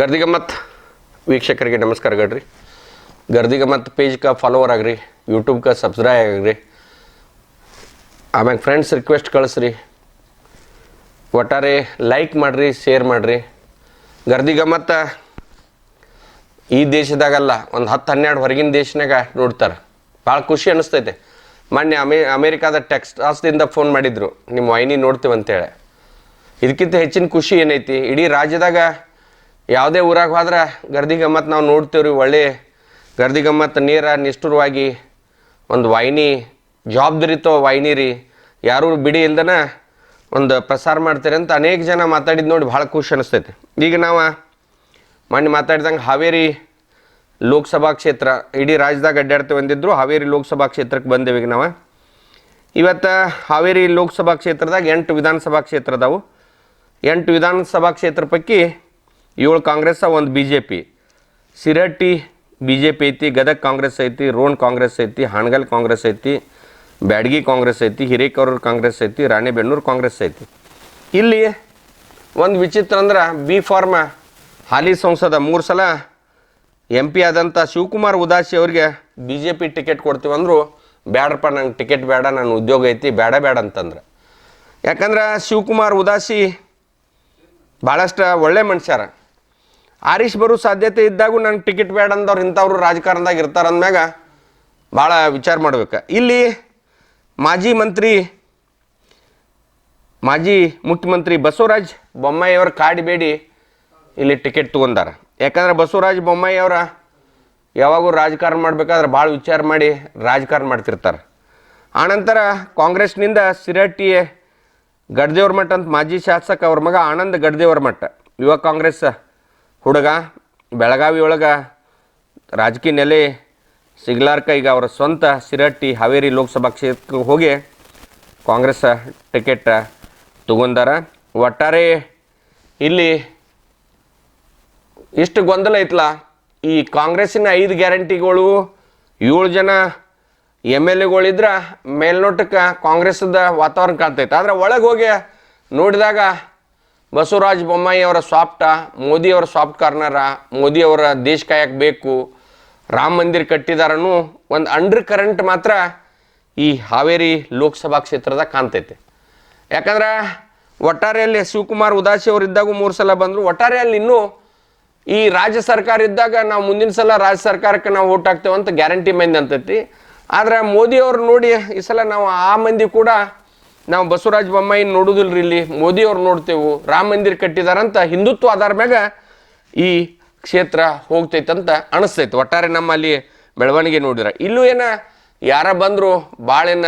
ಗರ್ದಿಗಮ್ಮತ್ ವೀಕ್ಷಕರಿಗೆ ನಮಸ್ಕಾರ ಗಡ್ರಿ. ಗರ್ದಿಗಮ್ಮತ್ ಪೇಜ್ಗೆ ಫಾಲೋವರ್ ಆಗ್ರಿ ಯೂಟ್ಯೂಬ್ಗೆ ಸಬ್ಸ್ಕ್ರೈಬ್ ಆಗ್ರಿ. ಆಮ್ಯಾಗ ಫ್ರೆಂಡ್ಸ್ ರಿಕ್ವೆಸ್ಟ್ ಕಳಿಸ್ರಿ. ಒಟ್ಟಾರೆ ಲೈಕ್ ಮಾಡಿರಿ ಶೇರ್ ಮಾಡಿರಿ. ಗರ್ದಿಗಮ್ಮತ್ತ ಈ ದೇಶದಾಗಲ್ಲ, ಒಂದು ಹತ್ತು ಹನ್ನೆರಡು ಹೊರಗಿನ ದೇಶನಾಗ ನೋಡ್ತಾರೆ. ಭಾಳ ಖುಷಿ ಅನಿಸ್ತೈತೆ. ಮೊನ್ನೆ ಅಮೆ, ಅಮೇರಿಕಾದ ಟೆಕ್ಸ್ಟಾಸ್ದಿಂದ ಫೋನ್ ಮಾಡಿದ್ರು. ನಿಮ್ಮ ವೈನಿ ನೋಡ್ತೀವಿ ಅಂತೇಳಿ ಇದಕ್ಕಿಂತ ಹೆಚ್ಚಿನ ಖುಷಿ ಏನೈತಿ? ಇಡೀ ರಾಜ್ಯದಾಗ ಯಾವುದೇ ಊರಾಗ ಹೋದ್ರೆ ಗರ್ದಿ ಗಮ್ಮತ್ ನಾವು ನೋಡ್ತೀವಿ ರೀ ಒಳ್ಳೆ ಗರ್ದಿ ಗಮ್ಮತ್, ನೀರ, ನಿಷ್ಠುರವಾಗಿ ಒಂದು ವಾಹಿನಿ ಜವಾಬ್ದಾರಿತೋ ವಾಹಿನಿ ರೀ. ಯಾರೂ ಬಿಡಿ ಇಲ್ದನ ಒಂದು ಪ್ರಸಾರ ಮಾಡ್ತಾರೆ ಅಂತ ಅನೇಕ ಜನ ಮಾತಾಡಿದ್ದು ನೋಡಿ ಭಾಳ ಖುಷಿ ಅನಿಸ್ತೈತಿ. ಈಗ ನಾವು ಮೊನ್ನೆ ಮಾತಾಡಿದಂಗೆ ಹಾವೇರಿ ಲೋಕಸಭಾ ಕ್ಷೇತ್ರ, ಇಡೀ ರಾಜ್ಯದಾಗ ಅಡ್ಡಾಡ್ತೀವಿ ಅಂದಿದ್ರು ಹಾವೇರಿ ಲೋಕಸಭಾ ಕ್ಷೇತ್ರಕ್ಕೆ ಬಂದೇವೆ ಈಗ ನಾವು. ಇವತ್ತು ಹಾವೇರಿ ಲೋಕಸಭಾ ಕ್ಷೇತ್ರದಾಗ ಎಂಟು ವಿಧಾನಸಭಾ ಕ್ಷೇತ್ರ ಅದಾವು. ಎಂಟು ವಿಧಾನಸಭಾ ಕ್ಷೇತ್ರ ಪೈಕಿ ಏಳು ಕಾಂಗ್ರೆಸ್, ಒಂದು B J P Shirahatti B J P ಐತಿ, ಗದಗ ಕಾಂಗ್ರೆಸ್ ಐತಿ, ರೋಣ ಕಾಂಗ್ರೆಸ್ ಐತಿ ಹಾನಗಲ್ ಕಾಂಗ್ರೆಸ್ ಐತಿ, ಬ್ಯಾಡಗಿ ಕಾಂಗ್ರೆಸ್ ಐತಿ, ಹಿರೇಕರೂರು ಕಾಂಗ್ರೆಸ್ ಐತಿ, ರಾಣೆಬೆನ್ನೂರು ಕಾಂಗ್ರೆಸ್ ಐತಿ. ಇಲ್ಲಿ ಒಂದು ವಿಚಿತ್ರ ಅಂದ್ರೆ ಬಿ ಫಾರ್ಮ ಹಾಲಿ ಸಂಸದ ಮೂರು ಸಲ ಎಂ ಪಿ ಆದಂಥ ಶಿವಕುಮಾರ್ ಉದಾಸಿ ಅವರಿಗೆ ಬಿ ಜೆ ಪಿ ಟಿಕೆಟ್ ಕೊಡ್ತೀವಿ ಅಂದರು, ಬ್ಯಾಡ್ರಪ್ಪ, ನಂಗೆ ಟಿಕೆಟ್ ಬೇಡ ನನ್ನ ಉದ್ಯೋಗ ಐತಿ ಬೇಡ ಬೇಡ ಅಂತಂದ್ರೆ. ಯಾಕಂದ್ರೆ ಶಿವಕುಮಾರ್ ಉದಾಸಿ ಭಾಳಷ್ಟು ಒಳ್ಳೆ ಮನುಷ್ಯರ. ಆರೀಶ್ ಬರೋ ಸಾಧ್ಯತೆ ಇದ್ದಾಗೂ ನಂಗೆ ಟಿಕೆಟ್ ಬೇಡ ಅಂದವ್ರು ಇಂಥವ್ರು ರಾಜಕಾರಣದಾಗ ಇರ್ತಾರೆ ಅಂದಮ್ಯಾಗ ಭಾಳ ವಿಚಾರ ಮಾಡ್ಬೇಕು. ಇಲ್ಲಿ ಮಾಜಿ ಮಂತ್ರಿ, ಮಾಜಿ ಮುಖ್ಯಮಂತ್ರಿ ಬಸವರಾಜ್ ಬೊಮ್ಮಾಯಿ ಕಾಡಿ ಕಾಡಿಬೇಡಿ ಇಲ್ಲಿ ಟಿಕೆಟ್ ತೊಗೊಂಡಾರ. ಯಾಕಂದ್ರೆ ಬಸವರಾಜ ಬೊಮ್ಮಾಯಿಯವರ ಯಾವಾಗೂ ರಾಜಕಾರಣ ಮಾಡ್ಬೇಕಾದ್ರೆ ಭಾಳ ವಿಚಾರ ಮಾಡಿ ರಾಜಕಾರಣ ಮಾಡ್ತಿರ್ತಾರೆ. ಆನಂತರ ಕಾಂಗ್ರೆಸ್ನಿಂದ ಸಿರಟ್ಟಿ ಗಡ್ದೇವ್ರ ಮಠ ಅಂತ ಮಾಜಿ ಶಾಸಕ ಅವ್ರ ಮಗ ಆನಂದ್ ಗಡ್ದೇವ್ರ ಮಠ ಯುವ ಕಾಂಗ್ರೆಸ್ ಹುಡುಗ, ಬೆಳಗಾವಿ ಒಳಗೆ ರಾಜಕೀಯ ನೆಲೆ ಸಿಗ್ಲಾರ್ಕ ಈಗ ಅವರ ಸ್ವಂತ ಸಿರಟ್ಟಿ ಹಾವೇರಿ ಲೋಕಸಭಾ ಕ್ಷೇತ್ರಕ್ಕೆ ಹೋಗಿ ಕಾಂಗ್ರೆಸ್ ಟಿಕೆಟ್ ತಗೊಂಡಾರ. ಒಟ್ಟಾರೆ ಇಲ್ಲಿ ಇಷ್ಟು ಗೊಂದಲ ಐತ್ಲ? ಈ ಕಾಂಗ್ರೆಸ್ಸಿನ ಐದು ಗ್ಯಾರಂಟಿಗಳು, ಏಳು ಜನ ಎಂ ಎಲ್ ಎಗಳಿದ್ರೆ ಮೇಲ್ನೋಟಕ್ಕೆ ಕಾಂಗ್ರೆಸ್ದ ವಾತಾವರಣ ಕಾಣ್ತೈತೆ. ಆದ್ರೆ ಒಳಗೆ ಹೋಗಿ ನೋಡಿದಾಗ ಬಸವರಾಜ ಬೊಮ್ಮಾಯಿ ಅವರ ಸಾಫ್ಟ ಮೋದಿ ಅವರ ಸಾಫ್ಟ್ ಕಾರ್ನರ ಮೋದಿ ಅವರ ದೇಶ ಕಾಯಕ್ಕೆ ಬೇಕು, ರಾಮ ಮಂದಿರ ಕಟ್ಟಿದಾರನು ಒಂದು ಅಂಡರ್ ಕರೆಂಟ್ ಮಾತ್ರ ಈ ಹಾವೇರಿ ಲೋಕಸಭಾ ಕ್ಷೇತ್ರದಾಗ ಕಾಣ್ತೈತೆ. ಯಾಕಂದ್ರೆ ಒಟ್ಟಾರೆಯಲ್ಲಿ ಶಿವಕುಮಾರ್ ಉದಾಸಿ ಅವರು ಇದ್ದಾಗ ಮೂರು ಸಲ ಬಂದರು, ಒಟ್ಟಾರೆಯಲ್ಲಿ ಇನ್ನೂ ಈ ರಾಜ್ಯ ಸರ್ಕಾರ ಇದ್ದಾಗ ನಾವು ಮುಂದಿನ ಸಲ ರಾಜ್ಯ ಸರ್ಕಾರಕ್ಕೆ ನಾವು ಓಟ್ ಹಾಕ್ತೇವೆ ಅಂತ ಗ್ಯಾರಂಟಿ ಮಂದಿ ಅಂತೈತಿ. ಆದ್ರೆ ಮೋದಿ ಅವ್ರು ನೋಡಿ ಈ ಸಲ ನಾವು ಆ ಮಂದಿ ಕೂಡ ನಾವು ಬಸವರಾಜ ಬೊಮ್ಮಾಯಿ ನೋಡುದಿಲ್ರಿ ಇಲ್ಲಿ, ಮೋದಿ ಅವ್ರು ನೋಡ್ತೇವೆ, ರಾಮ ಮಂದಿರ ಕಟ್ಟಿದಾರಂತ ಹಿಂದುತ್ವ ಆಧಾರ ಮ್ಯಾಗ ಈ ಕ್ಷೇತ್ರ ಹೋಗ್ತೈತಂತ ಅನಿಸ್ತೈತೆ. ಒಟ್ಟಾರೆ ನಮ್ಮಲ್ಲಿ ಬೆಳವಣಿಗೆ ನೋಡಿದ್ರೆ. ಇಲ್ಲೂ ಏನ ಯಾರ ಬಂದರು ಬಾಳೆನ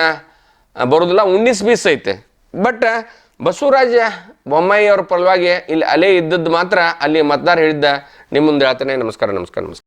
ಬರೋದಿಲ್ಲ, ಉಣ್ಣಿಸ್ ಬೀಸ್ ಐತೆ. ಬಟ್ ಬಸವರಾಜ ಬೊಮ್ಮಾಯಿ ಅವ್ರ ಪರವಾಗಿ ಇಲ್ಲಿ ಅಲೆ ಇದ್ದದ್ದು ಮಾತ್ರ ಅಲ್ಲಿ ಮತದಾರ ಹೇಳಿದ್ದ. ನಿಮ್ಮ ಮುಂದೆ ಹೇಳ್ತಾನೆ, ನಮಸ್ಕಾರ ನಮಸ್ಕಾರ ನಮಸ್ಕಾರ.